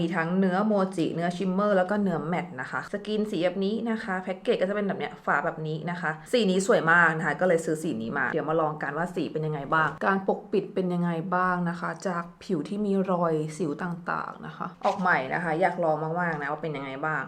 มีทั้งเนื้อโมจิ เนื้อชิมเมอร์แล้วก็เนื้อแมตนะคะ สกินสีแบบนี้นะคะแพ็กเกจก็จะเป็นแบบเนี้ยฝาแบบนี้นะคะ สีนี้สวยมากนะคะก็เลยซื้อสีนี้มา เดี๋ยวมาลองกันว่าสีเป็นยังไงบ้าง การปกปิดเป็นยังไงบ้างนะคะ จากผิวที่มีรอยสิวต่างๆนะคะ ออกใหม่นะคะ อยากลองมากๆนะว่าเป็นยังไงบ้าง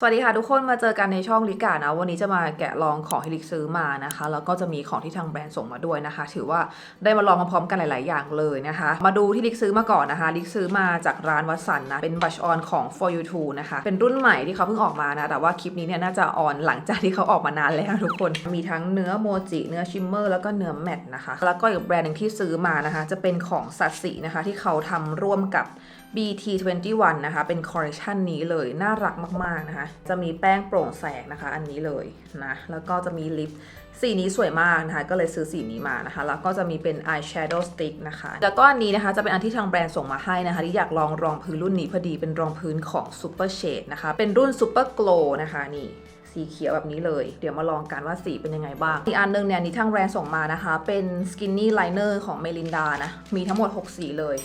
สวัสดีค่ะทุกคนมาเจอกันในช่องลิกานะ วันนี้จะมาแกะลองของที่ลิกซื้อมานะคะ แล้วก็จะมีของที่ทางแบรนด์ส่งมาด้วยนะคะ ถือว่าได้มาลองมาพร้อมกันหลาย ๆ อย่างเลยนะคะ มาดูที่ลิกซื้อมาก่อนนะคะลิกซื้อมาจากร้านวัสันนะ เป็นบัชออนของ for you to นะคะ เป็นรุ่นใหม่ที่เขาเพิ่งออกมานะ แต่ว่าคลิปนี้เนี่ยน่าจะออนหลังจากที่เขาออกมานานแล้วทุกคน มีทั้งเนื้อโมจิเนื้อชิมเมอร์แล้วก็เนื้อแมตต์นะคะ แล้วก็อีกแบรนด์หนึ่งที่ซื้อมานะคะ จะเป็นของสัตสีนะคะที่เขาทำร่วมกับ BT21 นะคะ เป็นคอลเลคชันนี้เลย น่ารักมากๆนะคะ จะมีแป้งโปร่งแสงนะคะ อันนี้เลยนะ แล้วก็จะมีลิปสีนี้สวยมากนะคะ ก็เลยซื้อสีนี้มานะคะ แล้วก็จะมีเป็น eye shadow stick นะคะ แล้วก็อันนี้นะคะ จะเป็นอันที่ทางแบรนด์ส่งมาให้นะคะ ที่อยากลองรองพื้นรุ่นนี้พอดี เป็นรองพื้นของ super shade นะคะ เป็นรุ่น super glow นะคะนี่สีเขียวแบบนี้เลย เดี๋ยวมาลองกันว่าสีเป็นยังไงบ้าง อีกอันหนึงเนี่ยนนี้ทางแบรนด์ส่งมานะคะ เป็น skinny liner ของเมลินดานะ มีทั้งหมด 6 สีเลย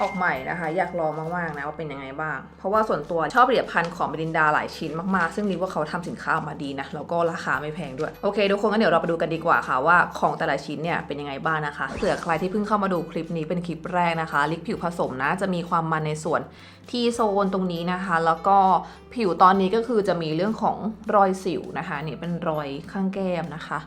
ออกใหม่นะคะ อยากลองมากๆนะว่าเป็นยังไงบ้าง เพราะว่าส่วนตัวชอบผลิตภัณฑ์ของเมลินดาหลายชิ้นมากๆ ซึ่งรีว่าเขาทำสินค้าออกมาดีนะแล้วก็ราคาไม่แพงด้วย โอเค ทุกคนก็เดี๋ยวเราไปดูกันดีกว่าค่ะว่าของแต่ละชิ้นเนี่ยเป็นยังไงบ้างนะคะเผื่อใครที่เพิ่งเข้ามาดูคลิปนี้เป็นคลิปแรกนะคะ ลิปผิวผสมนะจะมีความมันในส่วนที่โซนตรงนี้นะคะ แล้วก็ผิวตอนนี้ก็คือจะมีเรื่องของรอยสิวนะคะนี่เป็นรอยข้างแก้มนะคะ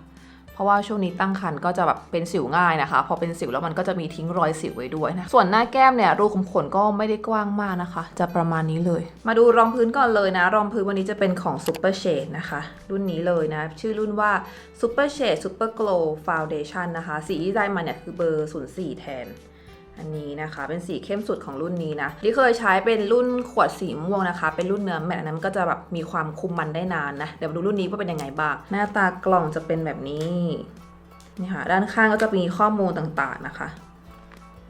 เพราะว่าช่วงนี้ตั้งครรภ์ก็จะแบบเป็นสิวง่ายนะคะ พอเป็นสิวแล้วมันก็จะมีทิ้งรอยสิวไว้ด้วยนะ ส่วนหน้าแก้มเนี่ยรูขุมขนก็ไม่ได้กว้างมากนะคะ จะประมาณนี้เลย มาดูรองพื้นก่อนเลยนะ รองพื้นวันนี้จะเป็นของ Super Shade นะคะ รุ่นนี้เลยนะ ชื่อรุ่นว่า Super Shade Super Glow Foundation นะคะ สีที่ได้มาเนี่ยคือเบอร์ 04 แทน อันนี้นะคะ เป็นสีเข้มสุดของรุ่นนี้นะที่เคยใช้เป็นรุ่นขวดสีม่วงนะคะ เป็นรุ่นเนื้อแมตต์อันนั้นก็จะแบบมีความคุมมันได้นานนะ เดี๋ยวดูรุ่นนี้ว่าเป็นยังไงบ้าง หน้าตากล่องจะเป็นแบบนี้นี่ค่ะด้านข้างก็จะมีข้อมูลต่างๆนะคะ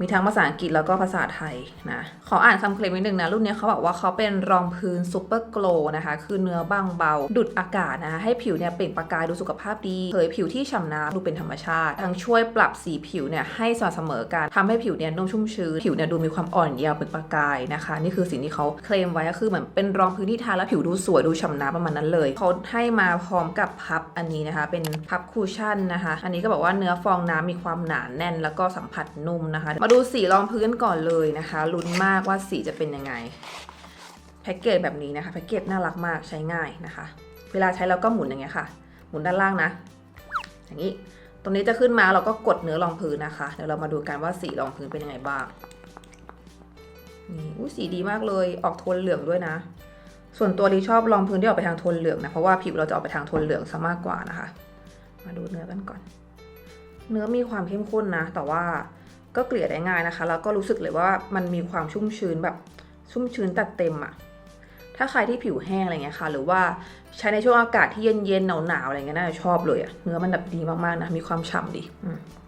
มีทั้งภาษาอังกฤษแล้วก็ภาษาไทยนะขออ่านคำเคลมนิดนึงนะ รุ่นนี้เขาบอกว่าเขาเป็นรองพื้นซูเปอร์โกลนะคะ คือเนื้อบางเบา ดุดอากาศนะคะ ให้ผิวเนี่ยเปล่งประกายดูสุขภาพดีเผยผิวที่ฉ่ำน้ำดูเป็นธรรมชาติ ทั้งช่วยปรับสีผิวเนี่ยให้สม่ำเสมอกันทำให้ผิวเนี่ยนุ่มชุ่มชื้น ผิวเนี่ยดูมีความอ่อนเยาว์เปล่งประกายนะคะ นี่คือสิ่งที่เขาเคลมไว้ก็คือเหมือนเป็นรองพื้นที่ทาแล้วผิวดูสวยดูฉ่ำน้ำประมาณนั้นเลยเขาให้มาพร้อมกับพับอันนี้นะคะ เป็นพับคูชั่นนะคะ อันนี้ก็บอกว่าเนื้อฟองน้ำมีความหนาแน่น แล้วก็สัมผัสนุ่มนะคะมาดูสีรองพื้นก่อนเลยนะคะลุ้นมากว่าสีจะเป็นยังไง แพ็กเกจแบบนี้นะคะแพ็กเกจน่ารักมากใช้ง่ายนะคะ เวลาใช้เราก็หมุนอย่างเงี้ยค่ะ หมุนด้านล่างนะ อย่างนี้ตรงนี้จะขึ้นมาเราก็กดเนื้อรองพื้นนะคะเดี๋ยวเรามาดูกันว่าสีรองพื้นเป็นยังไงบ้างนี่อู้สีดีมากเลยออกโทนเหลืองด้วยนะ ส่วนตัวดีชอบรองพื้นที่ออกไปทางโทนเหลืองนะเพราะว่าผิวเราจะออกไปทางโทนเหลืองซะมากกว่านะคะ มาดูเนื้อกันก่อน เนื้อมีความเข้มข้นนะ แต่ว่า ก็เกลี่ยได้ง่ายนะคะ แล้วก็รู้สึกเลยว่ามันมีความชุ่มชื้นแบบชุ่มชื้นตัดเต็มอะถ้าใครที่ผิวแห้งอะไรเงี้ยค่ะ หรือว่าใช้ในช่วงอากาศที่เย็นๆหนาวๆอะไรเงี้ยน่าจะชอบเลยอะเนื้อมันแบบดีมากๆนะ มีความฉ่ำดี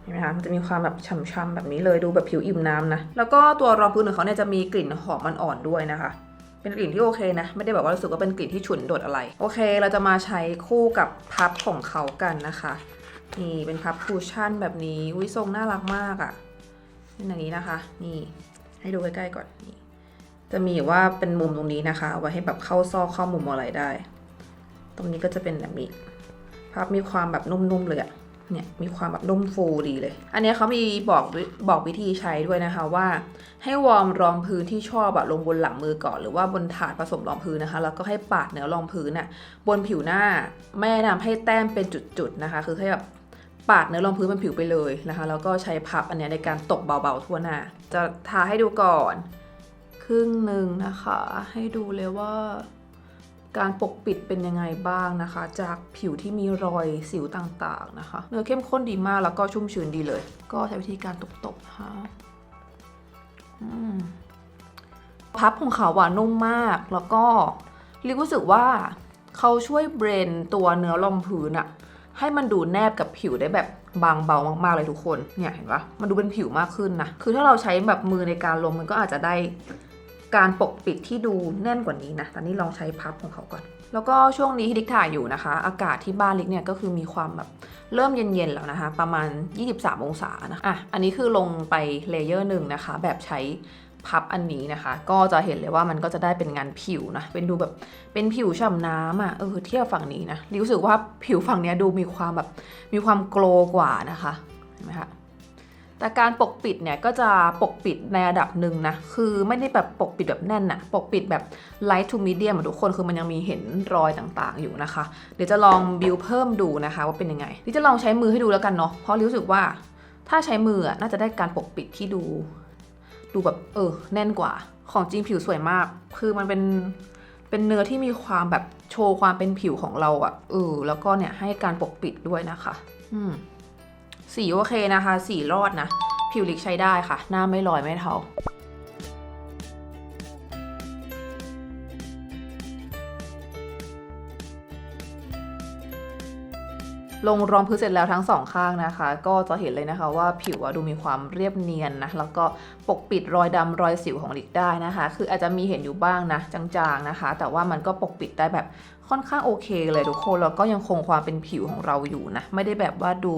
เห็นไหมคะมันจะมีความแบบฉ่ำๆแบบนี้เลยดูแบบผิวอิ่มน้ำนะ แล้วก็ตัวรองพื้นของเขาเนี่ยจะมีกลิ่นหอมมันอ่อนด้วยนะคะ เป็นกลิ่นที่โอเคนะ ไม่ได้แบบว่ารู้สึกว่าเป็นกลิ่นที่ฉุนโดดอะไร โอเค เราจะมาใช้คู่กับพับของเขากันนะคะ นี่เป็นพับคูชั่นแบบนี้วิทรงน่ารักมากอะ่ะ เป็นอย่างนี้นะคะ นี่ ให้ดูใกล้ๆก่อนนี่จะมีว่าเป็นมุมตรงนี้นะคะเอาไว้ให้แบบเข้าซอกเข้ามุมอะไรได้ ตรงนี้ก็จะเป็นแบบนี้พับมีความแบบนุ่มๆเลยอะเนี่ยมีความแบบนุ่มฟูดีเลย อันนี้เขามีบอกบอกวิธีใช้ด้วยนะคะว่า ให้วอร์มรองพื้นที่ชอบอะลงบนหลังมือก่อน หรือว่าบนถาดผสมรองพื้นนะคะ แล้วก็ให้ปาดเนื้อรองพื้นอะบนผิวหน้า ไม่แนะนำให้แต้มเป็นจุดๆนะคะ คือให้แบบ ปาดเนื้อรองพื้นบนผิวไปเลยนะคะแล้วก็ใช้พับอันนี้ในการตกเบาๆทั่วหน้า จะทาให้ดูก่อน ครึ่งหนึ่งนะคะ ให้ดูเลยว่า การปกปิดเป็นยังไงบ้างนะคะ จากผิวที่มีรอยสิวต่างๆนะคะ เนื้อเข้มข้นดีมากแล้วก็ชุ่มชื้นดีเลย ก็ใช้วิธีการตบๆนะคะพับของเขาหวานนุ่มมากแล้วก็ลิรู้สึกว่าเขาช่วยเบรนตัวเนื้อรองพื้นอะ ให้มันดูแนบกับผิวได้แบบบางเบามากๆเลยทุกคน เนี่ยเห็นปะมันดูเป็นผิวมากขึ้นนะ คือถ้าเราใช้แบบมือในการลงมันก็อาจจะได้การปกปิดที่ดูแน่นกว่านี้นะ ตอนนี้ลองใช้พับของเขาก่อน แล้วก็ช่วงนี้ที่ลิกถ่ายอยู่นะคะ อากาศที่บ้านลิกเนี่ยก็คือมีความแบบเริ่มเย็นๆแล้วนะคะ ประมาณ 23 องศานะ อะ อันนี้คือลงไปเลเยอร์หนึ่งนะคะ แบบใช้ พับอันนี้นะคะ ก็จะเห็นเลยว่ามันก็จะได้เป็นงานผิวนะ เป็นดูแบบเป็นผิวฉ่ำน้ำอะเออเทียบฝั่งนี้นะรู้สึกว่าผิวฝั่งนี้ดูมีความแบบมีความโกลกว่านะคะเห็นไหมคะแต่การปกปิดเนี่ยก็จะปกปิดในระดับหนึ่งนะ คือไม่ได้แบบปกปิดแบบแน่นอะปกปิดแบบ light to medium ทุกคนคือมันยังมีเห็นรอยต่างๆอยู่นะคะ เดี๋ยวจะลองบิวเพิ่มดูนะคะว่าเป็นยังไงนี่จะลองใช้มือให้ดูแล้วกันเนาะเพราะรู้สึกว่าถ้าใช้มือน่าจะได้การปกปิดที่ดู ดูแบบเออแน่นกว่า ของจริงผิวสวยมาก คือมันเป็นเป็นเนื้อที่มีความแบบโชว์ความเป็นผิวของเราอะเออแล้วก็เนี่ยให้การปกปิดด้วยนะคะ อืมสีโอเคนะคะ สีรอดนะ ผิวลิกใช้ได้ค่ะ หน้าไม่ลอยไม่เทา ลงรองพื้นเสร็จแล้วทั้งสองข้างนะคะ ก็จะเห็นเลยนะคะว่าผิวดูมีความเรียบเนียนนะแล้วก็ปกปิดรอยดำรอยสิวของลิกได้นะคะ คืออาจจะมีเห็นอยู่บ้างนะจางๆนะคะ แต่ว่ามันก็ปกปิดได้แบบ ค่อนข้างโอเคเลยทุกคนแล้วก็ยังคงความเป็นผิวของเราอยู่นะ ไม่ได้แบบว่าดู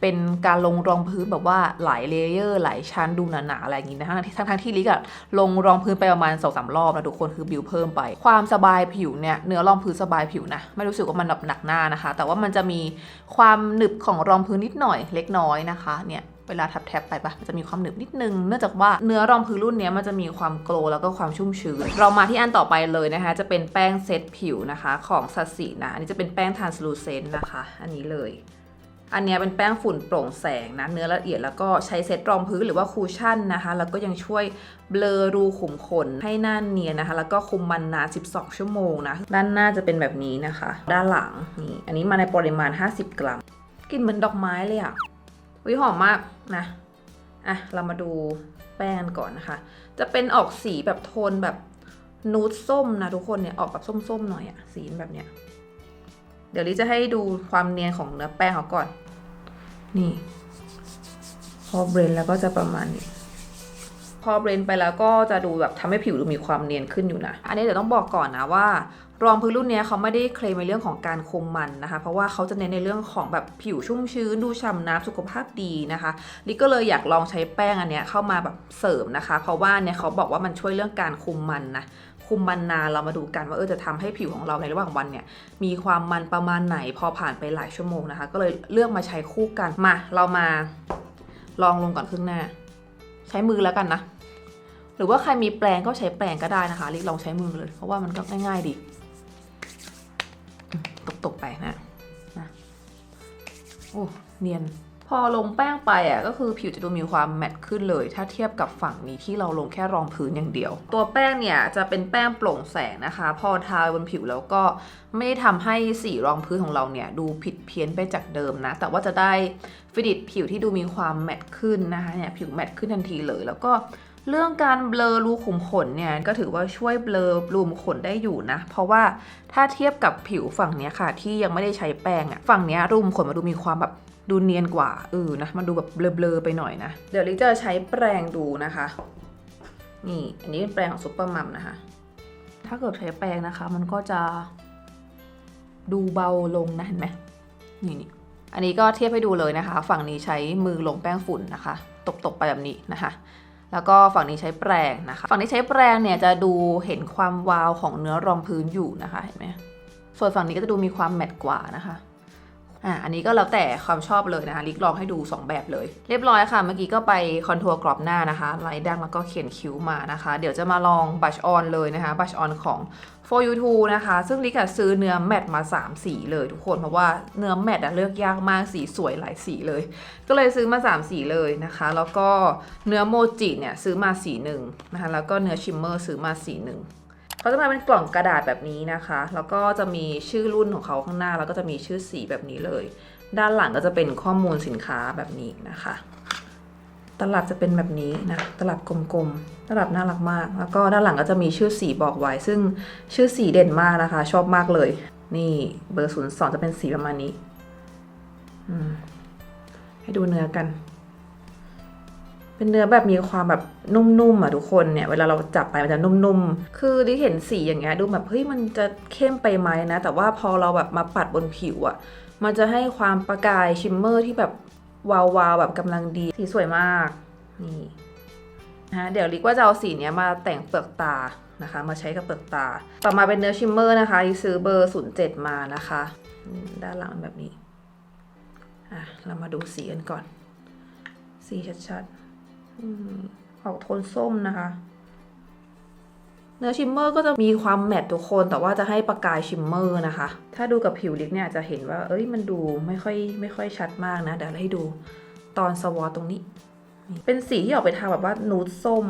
เป็นการลงรองพื้นแบบว่าหลายเลเยอร์หลายชั้นดูหนาๆอะไรอย่างงี้นะทั้งทั้งที่ลิกอะลงรองพื้นไปประมาณสองสามรอบนะทุกคนคือบิวเพิ่มไป ความสบายผิวเนี่ยเนื้อรองพื้นสบายผิวนะไม่รู้สึกว่ามันแบบหนักหน้านะคะ แต่ว่ามันจะมีความหนึบของรองพื้นนิดหน่อยเล็กน้อยนะคะเนี่ย เวลาทับแท็บไปปะมันจะมีความหนึบนิดนึง เนื่องจากว่าเนื้อรองพื้นรุ่นนี้มันจะมีความโกลว์แล้วก็ความชุ่มชื้น เรามาที่อันต่อไปเลยนะคะ จะเป็นแป้งเซตผิวนะคะของสัสีนะ อันนี้จะเป็นแป้งทานสลูเซนนะคะ อันนี้เลย อันนี้เป็นแป้งฝุ่นโปร่งแสงนะ เนื้อละเอียดแล้วก็ใช้เซตรองพื้นหรือว่าคูชั่นนะคะ แล้วก็ยังช่วยเบลอรูขุมขนให้หน้าเนียนนะคะ แล้วก็คุมมันนาน 12 ชั่วโมงนะ ด้านหน้าจะเป็นแบบนี้นะคะ ด้านหลังนี่ อันนี้มาในปริมาณ 50 กรัมกลิ่นเหมือนดอกไม้เลยอะ วิหอมมากนะอะเรามาดูแป้งก่อนนะคะ จะเป็นออกสีแบบโทนแบบนูดส้มนะทุกคนเนี่ยออกแบบส้มๆหน่อยอะสีแบบเนี้ยเดี๋ยวลิจะให้ดูความเนียนของเนื้อแป้งเขาก่อน นี่ พอเบรนแล้วก็จะประมาณนี้พอเบรนไปแล้วก็จะดูแบบทำให้ผิวดูมีความเนียนขึ้นอยู่นะ อันนี้เดี๋ยวต้องบอกก่อนนะว่า รองพื้นรุ่นนี้เขาไม่ได้เคลมในเรื่องของการคุมมันนะคะ เพราะว่าเขาจะเน้นในเรื่องของแบบผิวชุ่มชื้นดูฉ่ำน้ำสุขภาพดีนะคะลิก็เลยอยากลองใช้แป้งอันเนี้ยเข้ามาแบบเสริมนะคะ เพราะว่าเนี่ยเขาบอกว่ามันช่วยเรื่องการคุมมันนะคุมมันนานเรามาดูกันว่าเออจะทำให้ผิวของเราในระหว่างวันเนี่ยมีความมันประมาณไหนพอผ่านไปหลายชั่วโมงนะคะ ก็เลยเลือกมาใช้คู่กันมา เรามาลองลงก่อนครึ่งหน้า ใช้มือแล้วกันนะ หรือว่าใครมีแปรงก็ใช้แปรงก็ได้นะคะลิกลองใช้มือเลย เพราะว่ามันก็ง่ายๆดี ตกไปนะนะโอ้เนียนพอลงแป้งไปอะก็คือผิวจะดูมีความแมตต์ขึ้นเลย ถ้าเทียบกับฝั่งนี้ที่เราลงแค่รองพื้นอย่างเดียว ตัวแป้งเนี่ยจะเป็นแป้งโปร่งแสงนะคะ พอทาบนผิวแล้วก็ไม่ได้ทำให้สีรองพื้นของเราเนี่ยดูผิดเพี้ยนไปจากเดิมนะ แต่ว่าจะได้ฟินิชผิวที่ดูมีความแมตต์ขึ้นนะคะเนี่ยผิวแมตต์ขึ้นทันทีเลย แล้วก็ เรื่องการเบลอรูขุมขนเนี่ยก็ถือว่าช่วยเบลอรูขุมขนได้อยู่นะ เพราะว่าถ้าเทียบกับผิวฝั่งเนี้ยค่ะ ที่ยังไม่ได้ใช้แป้งอะฝั่งเนี้ยรูขุมขนมันดูมีความแบบดูเนียนกว่าเออนะมันดูแบบเบลอๆไปหน่อยนะ เดี๋ยวลิจะใช้แปรงดูนะคะ นี่ อันนี้เป็นแปรงของซุปเปอร์มัมนะคะ ถ้าเกิดใช้แปรงนะคะ มันก็จะดูเบาลงนะเห็นไหมนี่นี่อันนี้ก็เทียบให้ดูเลยนะคะ ฝั่งนี้ใช้มือลงแป้งฝุ่นนะคะ ตบๆไปแบบนี้นะคะ แล้วก็ฝั่งนี้ใช้แปรงนะคะ ฝั่งนี้ใช้แปรงเนี่ยจะดูเห็นความวาวของเนื้อรองพื้นอยู่นะคะเห็นไหมส่วนฝั่งนี้ก็จะดูมีความแมตต์กว่านะคะ อะอันนี้ก็แล้วแต่ความชอบเลยนะคะลิกลองให้ดู 2 แบบเลย เรียบร้อยค่ะ เมื่อกี้ก็ไปคอนทัวร์กรอบหน้านะคะไลท์ดังแล้วก็เขียนคิ้วมานะคะ เดี๋ยวจะมาลองบัชออนเลยนะคะบัชออนของ for you to นะคะ ซึ่งลิกอะซื้อเนื้อแมตมา 3 สีเลยทุกคน เพราะว่าเนื้อแมตอะเลือกยากมากสีสวยหลายสีเลย ก็เลยซื้อมา 3 สีเลยนะคะ แล้วก็เนื้อโมจิเนี่ยซื้อมาสีหนึ่งนะคะแล้วก็เนื้อชิมเมอร์ซื้อมาสีหนึ่ง เขาจะมาเป็นกล่องกระดาษแบบนี้นะคะ แล้วก็จะมีชื่อรุ่นของเขาข้างหน้า แล้วก็จะมีชื่อสีแบบนี้เลย ด้านหลังก็จะเป็นข้อมูลสินค้าแบบนี้นะคะ ตลับจะเป็นแบบนี้นะ ตลับกลมๆ ตลับน่ารักมาก แล้วก็ด้านหลังก็จะมีชื่อสีบอกไว้ ซึ่งชื่อสีเด่นมากนะคะ ชอบมากเลย นี่เบอร์ศูนย์สองจะเป็นสีประมาณนี้ ให้ดูเนื้อกัน เป็นเนื้อแบบมีความแบบนุ่มๆอะทุกคนเนี่ยเวลาเราจับไปมันจะนุ่มๆ คือดิเห็นสีอย่างเงี้ยดูแบบเฮ้ยมันจะเข้มไปไหมนะ แต่ว่าพอเราแบบมาปัดบนผิวอะ มันจะให้ความประกายชิมเมอร์ที่แบบวาวๆแบบกำลังดีสีสวยมากนี่นะเดี๋ยวลิกว่าจะเอาสีเนี้ยมาแต่งเปลือกตานะคะ มาใช้กับเปลือกตา ต่อมาเป็นเนื้อชิมเมอร์นะคะลิซื้อเบอร์ 07 มานะคะ ด้านหลังแบบนี้อะเรามาดูสีกันก่อน สีชัดๆ ออกโทนส้มนะคะ เนื้อชิมเมอร์ก็จะมีความแมตต์ทุกคน แต่ว่าจะให้ประกายชิมเมอร์นะคะ ถ้าดูกับผิวลิปเนี่ยจะเห็นว่า เอ้ยมันดูไม่ค่อยไม่ค่อยชัดมากนะ เดี๋ยวให้ดูตอนสวอตตรงนี้ เป็นสีที่ออกไปทางแบบว่านูดส้ม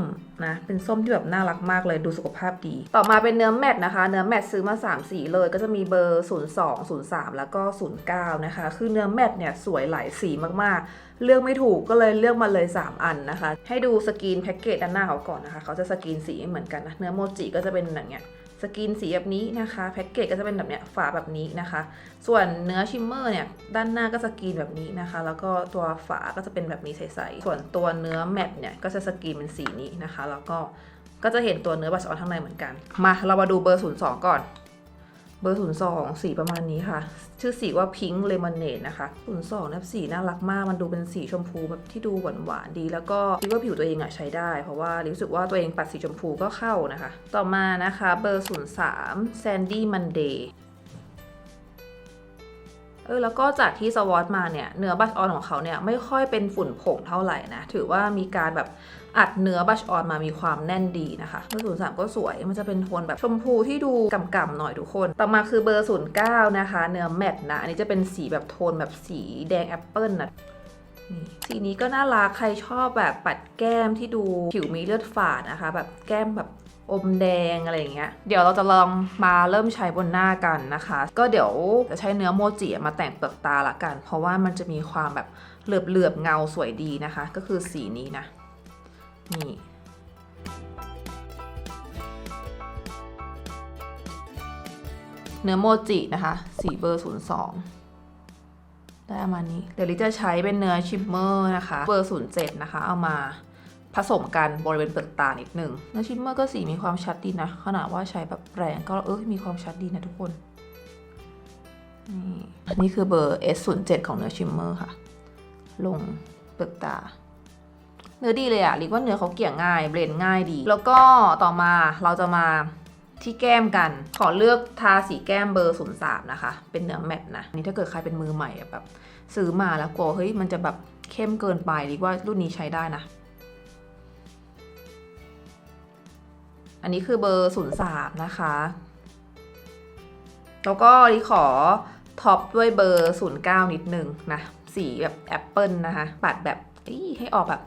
นะ เป็นส้มที่แบบน่ารักมากเลยดูสุขภาพดี ต่อมาเป็นเนื้อแมตต์นะคะ เนื้อแมตต์ซื้อมา 3 สีเลย ก็จะมีเบอร์ 02 03 แล้วก็ 09 นะคะ คือเนื้อแมตต์เนี่ยสวยหลายสีมากๆ เลือกไม่ถูกก็เลยเลือกมาเลย 3 อันนะคะ ให้ดูสกรีนแพ็กเกจด้านหน้าเขาก่อนนะคะ เขาจะสกรีนสีเหมือนกันนะ เนื้อโมจิก็จะเป็นอย่างเงี้ย สกินสีแบบนี้นะคะแพ็กเกจก็จะเป็นแบบเนี้ยฝาแบบนี้นะคะ ส่วนเนื้อชิมเมอร์เนี่ยด้านหน้าก็สกินแบบนี้นะคะ แล้วก็ตัวฝาก็จะเป็นแบบนี้ใสๆส่วนตัวเนื้อแมตเนี่ยก็จะสกินเป็นสีนี้นะคะ แล้วก็ก็จะเห็นตัวเนื้อบัชออนข้างในเหมือนกัน มาเรามาดูเบอร์ 02 ก่อน เบอร์ 02 สีประมาณนี้ค่ะ ชื่อสีว่า Pink Lemonade นะคะ 02นะสีน่ารักมาก มันดูเป็นสีชมพูแบบที่ดูหวานหวานๆดี แล้วก็คิดว่าผิวตัวเองอะใช้ได้ เพราะว่ารู้สึกว่าตัวเองปัดสีชมพูก็เข้านะคะ ต่อมานะคะเบอร์ 03 Sandy Monday เออแล้วก็จากที่สวอตมาเนี่ยเนื้อบัชออนของเขาเนี่ยไม่ค่อยเป็นฝุ่นผงเท่าไหร่นะ ถือว่ามีการแบบ อัดเนื้อบัชออนมามีความแน่นดีนะคะเบอร์ศูนย์สามก็สวยมันจะเป็นโทนแบบชมพูที่ดูกำๆหน่อยทุกคน ต่อมาคือเบอร์ศูนย์เก้านะคะ เนื้อแมตต์นะ อันนี้จะเป็นสีแบบโทนแบบสีแดงแอปเปิลนะนี่สีนี้ก็น่ารักใครชอบแบบปัดแก้มที่ดูผิวมีเลือดฝาดนะคะ แบบแก้มแบบอมแดงอะไรอย่างเงี้ย เดี๋ยวเราจะลองมาเริ่มใช้บนหน้ากันนะคะ ก็เดี๋ยวจะใช้เนื้อโมจิมาแต่งเปลือกตาละกัน เพราะว่ามันจะมีความแบบเหลือบเหลือบๆเงาสวยดีนะคะ ก็คือสีนี้นะ นี่เนื้อโมจินะคะสีเบอร์02 ได้ประมาณนี้ เดี๋ยวลิจะใช้เป็นเนื้อชิมเมอร์นะคะ เบอร์ 07 นะคะ เอามาผสมกันบริเวณเปลือกตานิดนึงเนื้อชิมเมอร์ก็สีมีความชัดดีนะ ขนาดว่าใช้แบบแรงก็เออมีความชัดดีนะทุกคน นี่นี่คือเบอร์ S07 ของเนื้อชิมเมอร์ค่ะ ลงเปลือกตา เนื้อดีเลยอะลิกว่าเนื้อเขาเกี่ยง่าย เบลนง่ายดี แล้วก็ต่อมาเราจะมาที่แก้มกัน ขอเลือกทาสีแก้มเบอร์ 03 นะคะ เป็นเนื้อแมตต์นะ นี่ถ้าเกิดใครเป็นมือใหม่แบบซื้อมาแล้วกลัวเฮ้ยมันจะแบบเข้มเกินไปลิกว่ารุ่นนี้ใช้ได้นะ อันนี้คือเบอร์ 03 นะคะ แล้วก็ลิขอท็อปด้วยเบอร์ 09 นิดนึงนะ สีแบบแอปเปิลนะคะ ปัดแบบให้ออกแบบ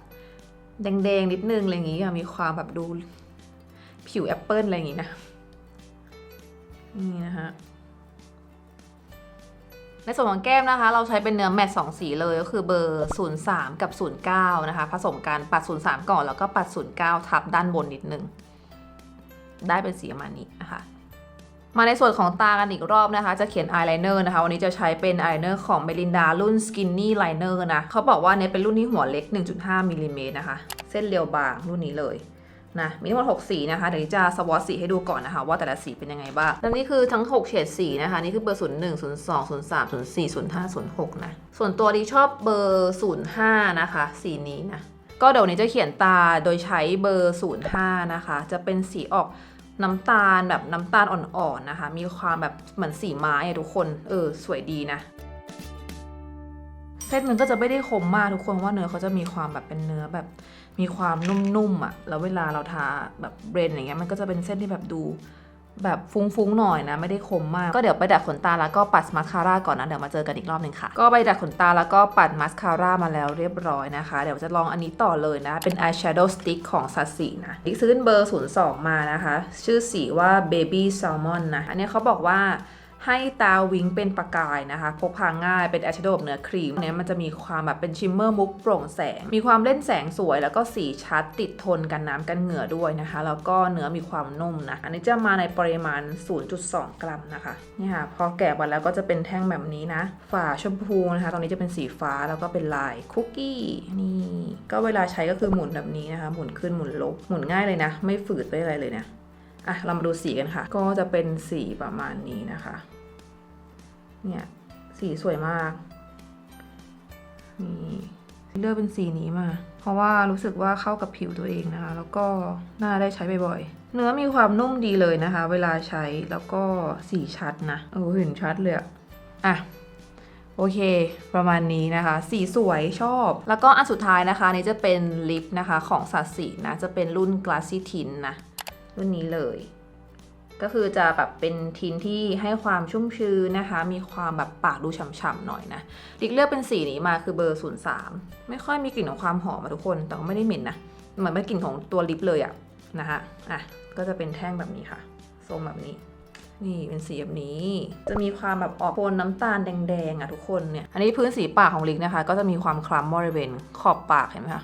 แดงๆนิดนึงอะไรอย่างงี้มีความแบบดูผิวแอปเปิลอะไรอย่างงี้นะ นี่นะคะในส่วนของแก้มนะคะ เราใช้เป็นเนื้อแมตต์สองสีเลยก็คือเบอร์ 03 กับ 09 นะคะ ผสมกันปัด 03 ก่อนแล้วก็ปัด 09 ทับด้านบนนิดนึง ได้เป็นสีประมาณนี้นะคะ มาในส่วนของตากันอีกรอบนะคะ จะเขียนอายไลเนอร์นะคะ วันนี้จะใช้เป็นอายไลเนอร์ของเมลินดารุ่น Skinny Liner นะเขาบอกว่าเนี่ยเป็นรุ่นที่หัวเล็ก 1.5มิลลิเมตรนะคะ เส้นเรียวบางรุ่นนี้เลยนะมีทั้งหมด6สีนะคะ เดี๋ยวจะสวอตสีให้ดูก่อนนะคะ ว่าแต่ละสีเป็นยังไงบ้างแล้วนี่คือทั้ง 6 เฉดสีนะคะ นี่คือเบอร์ 01 02 03 04 05 06 นะ ส่วนตัวดีชอบเบอร์ 05 นะคะ สีนี้นะ ก็เดี๋ยวนี้จะเขียนตาโดยใช้เบอร์ 05 นะคะ จะเป็นสีออก น้ำตาลแบบน้ำตาลอ่อนๆนะคะ มีความแบบเหมือนสีไม้อะทุกคน เออ สวยดีนะ เส้นมันก็จะไม่ได้คมมากทุกคนเพราะว่าเนื้อเขาจะมีความแบบเป็นเนื้อแบบมีความนุ่มๆอะ่ะ แล้วเวลาเราทาแบบเบรนอย่างเงี้ยมันก็จะเป็นเส้นที่แบบดู แบบฟุ้งๆหน่อยนะ ไม่ได้คมมาก ก็เดี๋ยวไปดัดขนตาแล้วก็ปัดมาสคาร่าก่อนนะ เดี๋ยวมาเจอกันอีกรอบหนึ่งค่ะ ก็ไปดัดขนตาแล้วก็ปัดมาสคาร่ามาแล้วเรียบร้อยนะคะ เดี๋ยวจะลองอันนี้ต่อเลยนะ เป็น eyeshadow stick ของซัสสีนะดิซื้อเบอร์ 02 มานะคะ ชื่อสีว่า baby salmon นะ อันนี้เขาบอกว่า ให้ตาวิงเป็นประกายนะคะ พกพาง่ายเป็นอชโดว์แบบเนื้อครีมเนี้ยมันจะมีความแบบเป็นชิมเมอร์มุกโปร่งแสง มีความเล่นแสงสวย แล้วก็สีชัดติดทนกันน้ำกันเหงื่อด้วยนะคะ แล้วก็เนื้อมีความนุ่มนะ อันนี้จะมาในปริมาณ 0.2 กรัมนะคะนี่ค่ะพอแกะมาแล้วก็จะเป็นแท่งแบบนี้นะ ฝาชมพูนะคะ ตรงนี้จะเป็นสีฟ้าแล้วก็เป็นลายคุกกี้นี่ก็เวลาใช้ก็คือหมุนแบบนี้นะคะ หมุนขึ้นหมุนลงหมุนง่ายเลยนะ ไม่ฝืดไม่อะไรเลยนะ อะเรามาดูสีกันค่ะ ก็จะเป็นสีประมาณนี้นะคะ เนี่ยสีสวยมากนี่เลือกเป็นสีนี้มา เพราะว่ารู้สึกว่าเข้ากับผิวตัวเองนะคะ แล้วก็น่าได้ใช้บ่อยๆ เนื้อมีความนุ่มดีเลยนะคะ เวลาใช้แล้วก็สีชัดนะเออเห็นชัดเลยอะอะโอเค ประมาณนี้นะคะ สีสวยชอบ แล้วก็อันสุดท้ายนะคะนี่จะเป็นลิปนะคะของสัตสีนะ จะเป็นรุ่น Glassy Tint นะ รุ่นนี้เลย ก็คือจะแบบเป็นทินที่ให้ความชุ่มชื้นนะคะ มีความแบบปากดูฉ่ำๆหน่อยนะลิกเลือกเป็นสีนี้มาคือเบอร์ 03 ไม่ค่อยมีกลิ่นของความหอมอะทุกคน แต่ก็ไม่ได้เหม็นนะ เหมือนเป็นกลิ่นของตัวลิปเลยอะนะคะอะ ก็จะเป็นแท่งแบบนี้ค่ะ ทรงแบบนี้นี่เป็นสีแบบนี้ จะมีความแบบออกโทนน้ำตาลแดงๆอะทุกคนเนี่ย อันนี้พื้นสีปากของลิกนะคะ ก็จะมีความคล้ำบริเวณขอบปากเห็นไหมคะ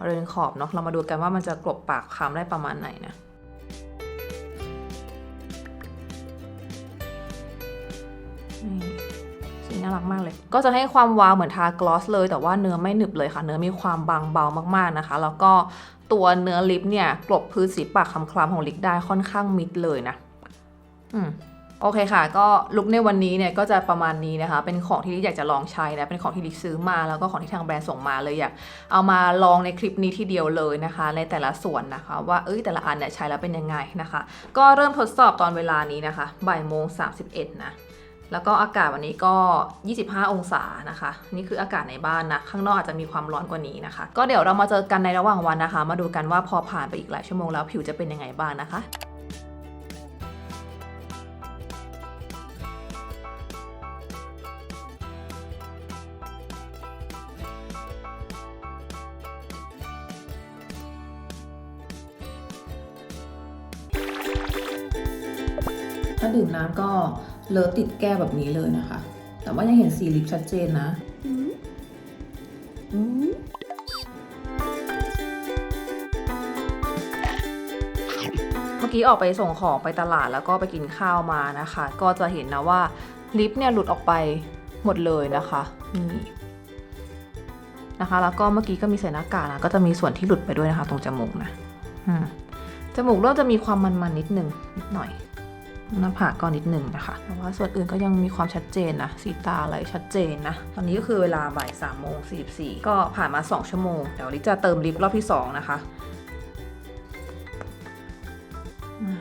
บริเวณขอบเนาะ เรามาดูกันว่ามันจะกลบปากคล้ำได้ประมาณไหนนะ รักมากเลย ก็จะให้ความวาวเหมือนทากลอสเลย แต่ว่าเนื้อไม่หนึบเลยค่ะ เนื้อมีความบางเบามากๆนะคะ แล้วก็ตัวเนื้อลิปเนี่ยกลบพื้นสีปากคล้ำๆของลิกได้ค่อนข้างมิดเลยนะ อืมโอเคค่ะ ก็ลุคในวันนี้เนี่ยก็จะประมาณนี้นะคะ เป็นของที่ลิอยากจะลองใช้นะ เป็นของที่ลิซื้อมา แล้วก็ของที่ทางแบรนด์ส่งมาเลยอยากเอามาลองในคลิปนี้ทีเดียวเลยนะคะ ในแต่ละส่วนนะคะ ว่าเอ้ยแต่ละอันเนี่ยใช้แล้วเป็นยังไงนะคะ ก็เริ่มทดสอบตอนเวลานี้นะคะบ่ายโมง31นะ แล้วก็อากาศวันนี้ก็ 25 องศานะคะ นี่คืออากาศในบ้านนะ ข้างนอกอาจจะมีความร้อนกว่านี้นะคะ ก็เดี๋ยวเรามาเจอกันในระหว่างวันนะคะ มาดูกันว่าพอผ่านไปอีกหลายชั่วโมงแล้วผิวจะเป็นยังไงบ้างนะคะ เลอะติดแก้วแบบนี้เลยนะคะ แต่ว่ายังเห็นสีลิปชัดเจนนะเมื่อกี้ออกไปส่งของไปตลาดแล้วก็ไปกินข้าวมานะคะ ก็จะเห็นนะว่าลิปเนี่ยหลุดออกไปหมดเลยนะคะนี่นะคะ แล้วก็เมื่อกี้ก็มีใส่หน้ากากนะก็จะมีส่วนที่หลุดไปด้วยนะคะ ตรงจมูกนะอืมจมูกเริ่มจะมีความมันๆนิดนึงนิดหน่อย หน้าผากก็นิดหนึ่งนะคะแต่ว่าส่วนอื่นก็ยังมีความชัดเจนนะ สีตาอะไรชัดเจนนะ ตอนนี้ก็คือเวลาบ่าย3ามโมงสี่สี่ก็ผ่านมา 2 ชั่วโมง เดี๋ยวลิจะเติมลิปรอบที่ 2นะคะ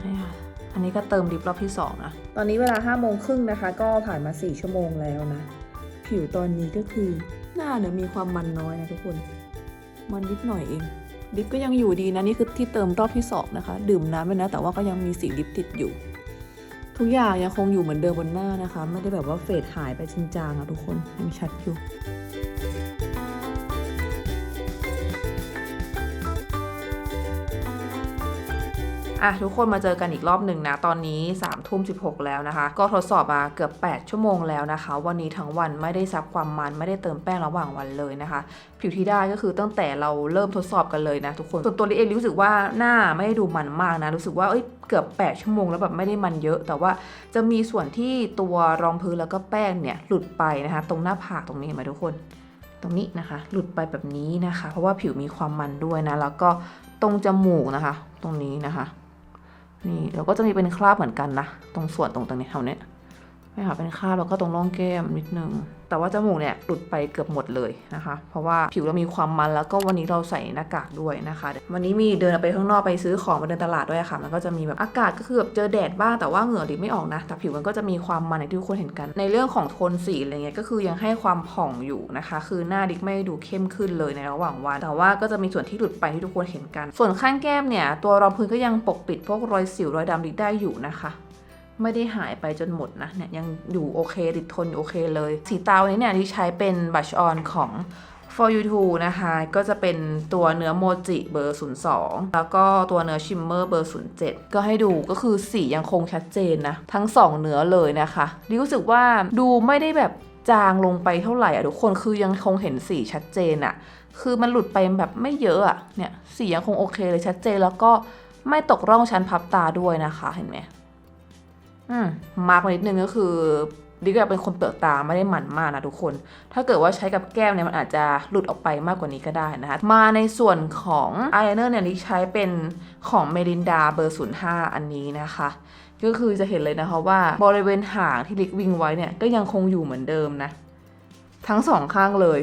คะอันนี้ก็เติมลิปรอบที่ 2 นะ ตอนนี้เวลา5้าโมงครึ่งนะคะ ก็ผ่านมา 4 ชั่วโมงแล้วนะ ผิวตอนนี้ก็คือหน้าเนี่ยมีความมันน้อยนะทุกคน มันนิดหน่อยเองลิปก็ยังอยู่ดีนะ นี่คือที่เติมรอบที่ 2 นะคะ ดื่มน้ำไปนะ แต่ว่าก็ยังมีสีลิปติดอยู่ ทุกอย่างยังคงอยู่เหมือนเดิมบนหน้านะคะ ไม่ได้แบบว่าเฟดหายไปจริงจังอะทุกคนยังชัดอยู่ อะทุกคนมาเจอกันอีกรอบหนึ่งนะ ตอนนี้3ามทุ่มสิแล้วนะคะ ก็ทดสอบมาเกือบ 8 ชั่วโมงแล้วนะคะ วันนี้ทั้งวันไม่ได้ซับความมันไม่ได้เติมแป้งระหว่างวันเลยนะคะ ผิวที่ได้ก็คือตั้งแต่เราเริ่มทดสอบกันเลยนะทุกคนส่วนตัวลิเองรู้สึกว่าหน้าไม่ได้ดูมันมากนะ รู้สึกว่าเอ้ยเกือบ 8 ชั่วโมงแล้วแบบไม่ได้มันเยอะ แต่ว่าจะมีส่วนที่ตัวรองพื้นแล้วก็แป้งเนี่ยหลุดไปนะคะ ตรงหน้าผากตรงนี้เห็นไหมทุกคน ตรงนี้นะคะ หลุดไปแบบนี้นะคะ เพราะว่าผิวมีความมันด้วยนะแล้วก็ตรงจมูกนะคะ ตรงนี้นะคะ นี่เราก็จะมีเป็นคราบเหมือนกันนะ ตรงส่วนตรงตรงนี้เท่านี้ ไม่ค่ะเป็นคราบแล้วก็ตรงร่องแก้มนิดนึง แต่ว่าจมูกเนี่ยหลุดไปเกือบหมดเลยนะคะ เพราะว่าผิวเรามีความมันแล้วก็วันนี้เราใส่หน้ากากด้วยนะคะ วันนี้มีเดินไปข้างนอกไปซื้อของมาเดินตลาดด้วยค่ะ มันก็จะมีแบบอากาศก็คือแบบเจอแดดบ้างแต่ว่าเหงื่อดิไม่ออกนะ แต่ผิวมันก็จะมีความมันอย่างที่ทุกคนเห็นกัน ในเรื่องของโทนสีอะไรเงี้ยก็คือยังให้ความผ่องอยู่นะคะ คือหน้าดิกไม่ดูเข้มขึ้นเลยในระหว่างวัน แต่ว่าก็จะมีส่วนที่หลุดไปที่ทุกคนเห็นกัน ส่วนข้างแก้มเนี่ยตัวรองพื้นก็ยังปกปิดพวกรอยสิวรอยดำดิกได้อยู่นะคะ ไม่ได้หายไปจนหมดนะเนี่ยยังอยู่โอเคติดทนอยู่โอเคเลย สีตาวันนี้เนี่ยที่ใช้เป็นบัชออนของ for you to นะคะ ก็จะเป็นตัวเนื้อโมจิเบอร์ 02 แล้วก็ตัวเนื้อชิมเมอร์เบอร์ 07 ก็ให้ดูก็คือสียังคงชัดเจนนะ ทั้ง 2 เนื้อเลยนะคะดิรู้สึกว่าดูไม่ได้แบบจางลงไปเท่าไหร่อะทุกคนคือยังคงเห็นสีชัดเจนอะคือมันหลุดไปแบบไม่เยอะอะเนี่ยสียังคงโอเคเลยชัดเจนแล้วก็ไม่ตกร่องชั้นพับตาด้วยนะคะเห็นไหม มาร์กมานิดนึงก็คือดิกเป็นคนเปลือกตาไม่ได้หมันมากนะทุกคน ถ้าเกิดว่าใช้กับแก้มเนี่ยมันอาจจะหลุดออกไปมากกว่านี้ก็ได้นะคะ มาในส่วนของอายไลเนอร์เนี่ยดิใช้เป็นของเมลินดาเบอร์05 อันนี้นะคะ ก็คือจะเห็นเลยนะคะว่าบริเวณหางที่ลิกวิงไว้เนี่ยก็ยังคงอยู่เหมือนเดิมนะ ทั้งสองข้างเลย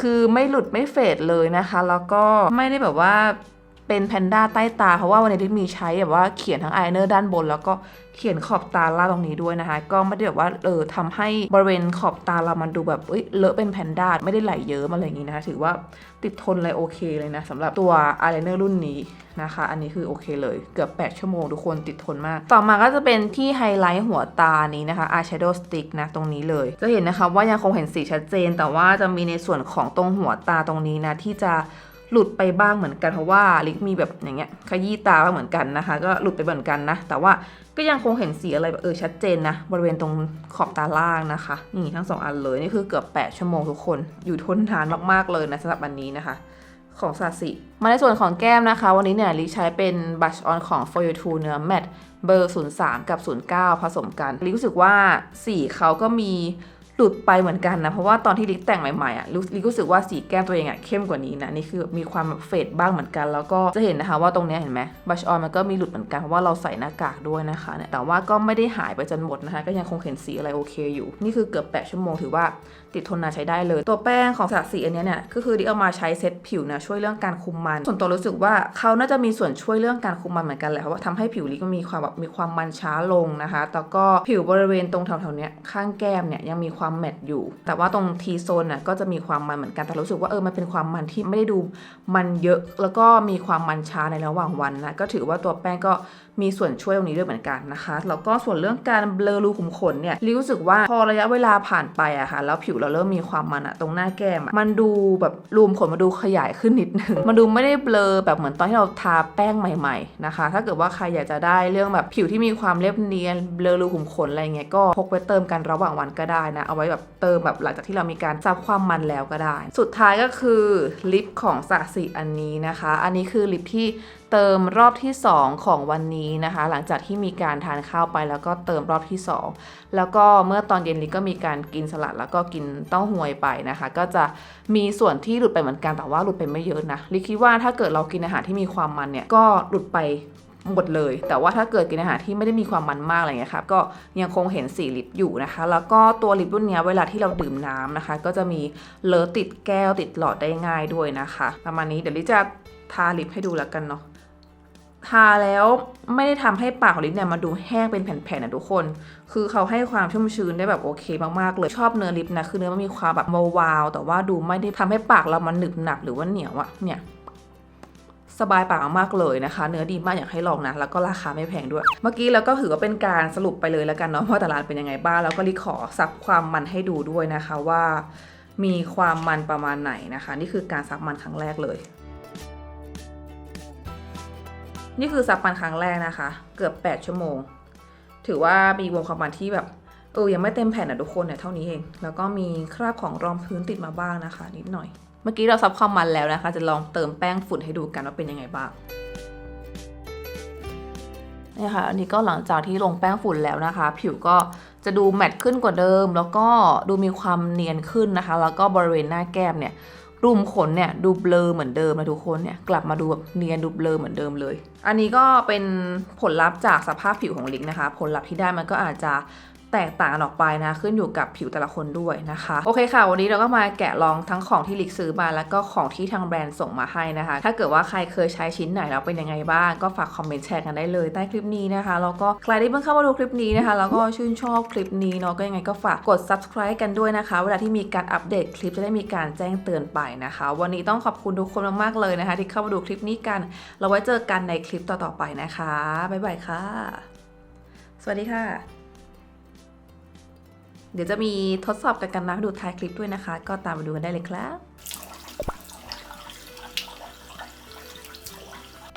คือไม่หลุดไม่เฟดเลยนะคะ แล้วก็ไม่ได้แบบว่า เป็นแพนด้าใต้ตา เพราะว่าวันนี้ลิกมีใช้แบบว่าเขียนทั้งอายไลเนอร์ด้านบน แล้วก็เขียนขอบตาล่างตรงนี้ด้วยนะคะ ก็ไม่ได้แบบว่าเออทำให้บริเวณขอบตาเรามันดูแบบเอ้ยเลอะเป็นแพนด้าไม่ได้ไหลเยิ้มอะไรอย่างนี้นะคะถือว่าติดทนเลยโอเคเลยนะสำหรับตัวอายไลเนอร์รุ่นนี้นะคะ อันนี้คือโอเคเลยเกือบ 8 ชั่วโมงทุกคนติดทนมาก ต่อมาก็จะเป็นที่ไฮไลท์หัวตานี้นะคะ eyeshadow stick นะตรงนี้เลย จะเห็นนะคะว่ายังคงเห็นสีชัดเจน แต่ว่าจะมีในส่วนของตรงหัวตาตรงนี้นะที่จะ หลุดไปบ้างเหมือนกันเพราะว่าลิกมีแบบอย่างเงี้ยขยี้ตาเหมือนกันนะคะ ก็หลุดไปเหมือนกันนะ แต่ว่าก็ยังคงเห็นสีอะไรแบบเออชัดเจนนะบริเวณตรงขอบตาล่างนะคะนี่ทั้งสองอันเลยนี่คือเกือบ 8 ชั่วโมงทุกคน อยู่ทนทานมากๆเลยนะสำหรับอันนี้นะคะของซาสิ มาในส่วนของแก้มนะคะ วันนี้เนี่ยลิใช้เป็นบัชออนของ For You To เนื้อแมตเบอร์ 03 กับ 09 ผสมกันลิรู้สึกว่าสีเขาก็มี หลุดไปเหมือนกันนะ เพราะว่าตอนที่ลิแต่งใหม่ๆอะลิกรู้สึกว่าสีแก้มตัวเองอะเข้มกว่านี้นะนี่คือมีความเฟดบ้างเหมือนกัน แล้วก็จะเห็นนะคะว่าตรงเนี้ยเห็นไหมบัชออนมันก็มีหลุดเหมือนกันเพราะว่าเราใส่หน้ากากด้วยนะคะเนี่ยแต่ว่าก็ไม่ได้หายไปจนหมดนะคะ ก็ยังคงเห็นสีอะไรโอเคอยู่ นี่คือเกือบ 8 ชั่วโมงถือว่าติดทนนานใช้ได้เลย ตัวแป้งของสาสีอันนี้เนี่ยก็คือดิเอามาใช้เซตผิวนะช่วยเรื่องการคุมมัน ส่วนตัวรู้สึกว่าเขาน่าจะมีส่วนช่วยเรื่องการคุมมันเหมือนกันแหละเพราะว่าทำให้ผิวลิกมีความแบบมีความมันช้าลงนะคะ แล้วก็ผิวบริเวณตรงแถวๆเนี้ยข้างแก้มเนี่ยยังมีความแมตต์อยู่ แต่ว่าตรงทีโซนน่ะก็จะมีความมันเหมือนกันแต่รู้สึกว่าเออมันเป็นความมันที่ไม่ได้ดูมันเยอะ แล้วก็มีความมันช้าในระหว่างวันนะก็ถือว่าตัวแป้งก็มีส่วนช่วยตรงนี้ด้วยเหมือนกันนะคะแล้วก็ส่วนเรื่องการเบลอรูขุมขนเนี่ยรู้สึกว่าพอระยะเวลาผ่านไปอะค่ะ แล้วผิวเราเริ่มมีความมันอะตรงหน้าแก้มอะมันดูแบบรูมขนมาดูขยายขึ้นนิดนึงมันดูไม่ได้เบลอแบบเหมือนตอนที่เราทาแป้งใหม่ ๆนะคะ ถ้าเกิดว่าใครอยากจะได้เรื่องแบบผิวที่มีความเรียบเนียนเบลอรูขุมขนอะไรเงี้ยก็พกไปเติมกันระหว่างวันก็ได้นะเอาไว้แบบเติมแบบหลังจากที่เรามีการซับความมันแล้วก็ได้ สุดท้ายก็คือลิปของสะสีอันนี้นะคะ อันนี้คือลิปที่ เติมรอบที่ 2 ของวันนี้นะคะ หลังจากที่มีการทานข้าวไปแล้วก็เติมรอบที่ 2 แล้วก็เมื่อตอนเย็นลิก็มีการกินสลัดแล้วก็กินเต้าหวยไปนะคะ ก็จะมีส่วนที่หลุดไปเหมือนกันแต่ว่าหลุดไปไม่เยอะนะลิคิดว่าถ้าเกิดเรากินอาหารที่มีความมันเนี่ยก็หลุดไปหมดเลย แต่ว่าถ้าเกิดกินอาหารที่ไม่ได้มีความมันมากอะไรเงี้ยครับก็ยังคงเห็นสีลิปอยู่นะคะ แล้วก็ตัวลิปรุ่นเนี้ยเวลาที่เราดื่มน้ำนะคะ ก็จะมีเลอะติดแก้วติดหลอดได้ง่ายด้วยนะคะ ประมาณนี้เดี๋ยวลิจะทาลิปให้ดูแล้วกันเนาะ ทาแล้วไม่ได้ทำให้ปากของลิปเนี่ยมาดูแห้งเป็นแผ่นๆนะทุกคน คือเขาให้ความชุ่มชื้นได้แบบโอเคมากๆเลย ชอบเนื้อลิปนะ คือเนื้อมันมีความแบบวาวแต่ว่าดูไม่ได้ทำให้ปากเรามันหนึบหนับหรือว่าเหนียวอะเนี่ยสบายปากมากเลยนะคะ เนื้อดีมากอยากให้ลองนะ แล้วก็ราคาไม่แพงด้วย เมื่อกี้แล้วก็ถือว่าเป็นการสรุปไปเลยแล้วกันเนาะว่าแต่ละร้านเป็นยังไงบ้างแล้วก็ลิขอซับความมันให้ดูด้วยนะคะว่า มีความมันประมาณไหนนะคะ นี่คือการซับมันครั้งแรกเลย นี่คือซับมันครั้งแรกนะคะ เกือบ 8 ชั่วโมง ถือว่ามีวงความมันที่แบบเออยังไม่เต็มแผ่นอะทุกคนเนี่ยเท่านี้เอง แล้วก็มีคราบของรองพื้นติดมาบ้างนะคะ นิดหน่อย เมื่อกี้เราซับความมันแล้วนะคะ จะลองเติมแป้งฝุ่นให้ดูกันว่าเป็นยังไงบ้างนี่ค่ะอันนี้ก็หลังจากที่ลงแป้งฝุ่นแล้วนะคะ ผิวก็จะดูแมตต์ขึ้นกว่าเดิม แล้วก็ดูมีความเนียนขึ้นนะคะ แล้วก็บริเวณหน้าแก้มเนี่ย รูมขนเนี่ยดูเบลอเหมือนเดิมนะทุกคนเนี่ยกลับมาดูแบบเนียนดูเบลอเหมือนเดิมเลย อันนี้ก็เป็นผลลัพธ์จากสภาพผิวของลิกนะคะ ผลลัพธ์ที่ได้มันก็อาจจะ แตกต่างกันออกไปนะ ขึ้นอยู่กับผิวแต่ละคนด้วยนะคะ โอเคค่ะ วันนี้เราก็มาแกะลองทั้งของที่ลิกซื้อมา แล้วก็ของที่ทางแบรนด์ส่งมาให้นะคะ ถ้าเกิดว่าใครเคยใช้ชิ้นไหนแล้วเป็นยังไงบ้าง ก็ฝากคอมเมนต์แชร์กันได้เลยใต้คลิปนี้นะคะ แล้วก็ใครที่เพิ่งเข้ามาดูคลิปนี้นะคะ แล้วก็ชื่นชอบคลิปนี้เนาะ ก็ยังไงก็ฝากกด subscribe กันด้วยนะคะ เวลาที่มีการอัปเดตคลิปจะได้มีการแจ้งเตือนไปนะคะ วันนี้ต้องขอบคุณทุกคนมากๆเลยนะคะ ที่เข้ามาดูคลิปนี้กัน เราไว้เจอกันในคลิปต่อๆไปนะคะบ๊ายบายค่ะ สวัสดีค่ะ เดี๋ยวจะมีทดสอบกันกันน้ำดูท้ายคลิปด้วยนะคะ ก็ตามมาดูกันได้เลยครับ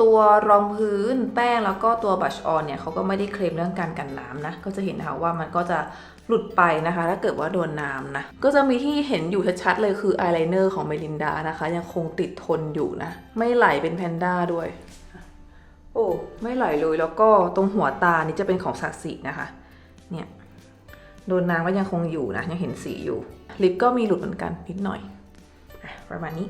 ตัวรองพื้นแป้งแล้วก็ตัวบัชออนเนี่ยเขาก็ไม่ได้เคลมเรื่องการกันน้ำนะ ก็จะเห็นนะคะว่ามันก็จะหลุดไปนะคะ ถ้าเกิดว่าโดนน้ำนะ ก็จะมีที่เห็นอยู่ชัดๆเลยคืออายไลเนอร์ของเมลินดานะคะ ยังคงติดทนอยู่นะ ไม่ไหลเป็นแพนด้าด้วย โอ้ไม่ไหลเลยแล้วก็ตรงหัวตานี่จะเป็นของศักสินะคะ เนี่ย โดนน้ำก็ยังคงอยู่นะ ยังเห็นสีอยู่ ลิปก็มีหลุดเหมือนกันนิดหน่อย ประมาณนี้